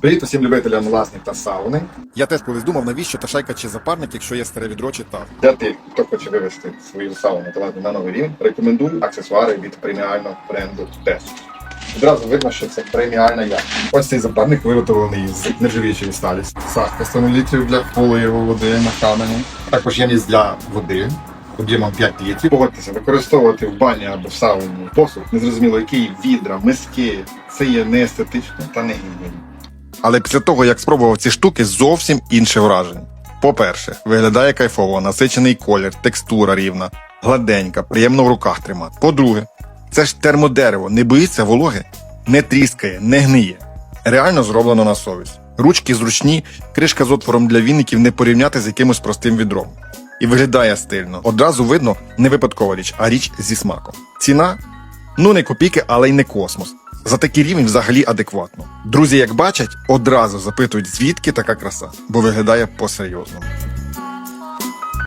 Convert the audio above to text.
Привіт усім любителям власних та сауни. Я теж колись думав, навіщо та шайка чи запарник, якщо є старе відро чи так. Для тих, хто хоче вивести свою сауну та на новий рівень, рекомендую аксесуари від преміального бренду DES. Одразу видно, що це преміальна якість. Ось цей запарник виготовлений з нержавіючої сталі. Сахка 100 мл для поливу води на камені. Також ємність для води. Об'ємом 5 літрів. Погодьтеся, використовувати в бані або в сауні посуд, незрозуміло який відра, миски. Це є не естетично та не гігієнічно. Але після того, як спробував ці штуки, зовсім інше враження. По-перше, виглядає кайфово, насичений колір, текстура рівна, гладенька, приємно в руках тримати. По-друге, це ж термодерево, не боїться вологи, не тріскає, не гниє. Реально зроблено на совість. Ручки зручні, кришка з отвором для віників не порівняти з якимось простим відром. І виглядає стильно. Одразу видно не випадкова річ, а річ зі смаком. Ціна Ну, не копійки, але й не космос. За такий рівень взагалі адекватно. Друзі, як бачать, одразу запитують, звідки така краса, бо виглядає по-серйозному.